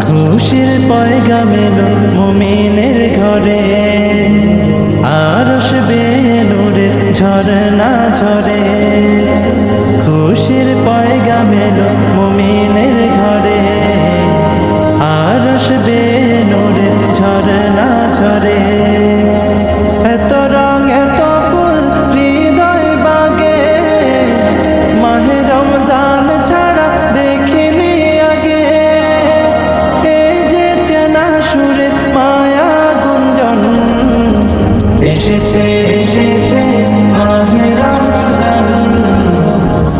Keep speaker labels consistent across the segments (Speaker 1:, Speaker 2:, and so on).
Speaker 1: খুশির পয়গা মেল মুমিনের ঘরে। আরশ বেনুরে ঝরনা ঝরে। খুশির পয়গা মেল মুমিনের ঘরে। এসেছে এসেছে মাহে রমজান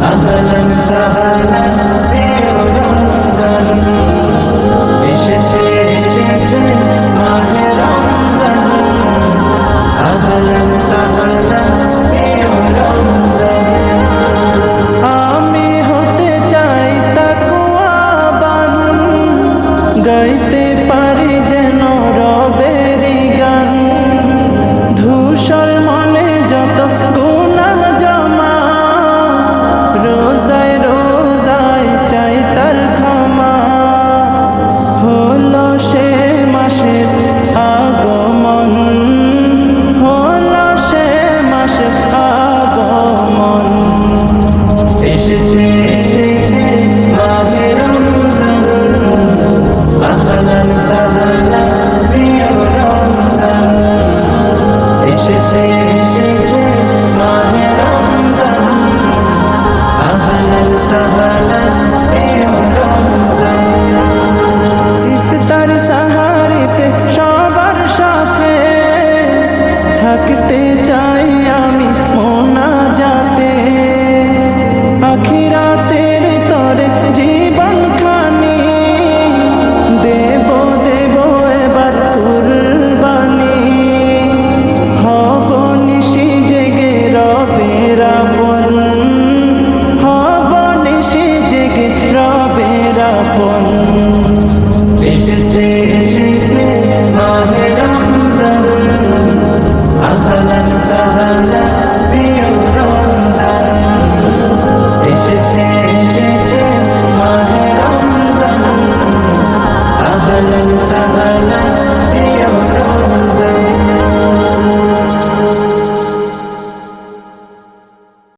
Speaker 1: আহলান সাহা। চাই আমি মোনা যাতে আখিরাতের তরে জীবন খানি। দেব দেব এবার কুরবানি। হব নিশি জেগে রবে রাবণ হব নিশি জেগে রবে রাবণ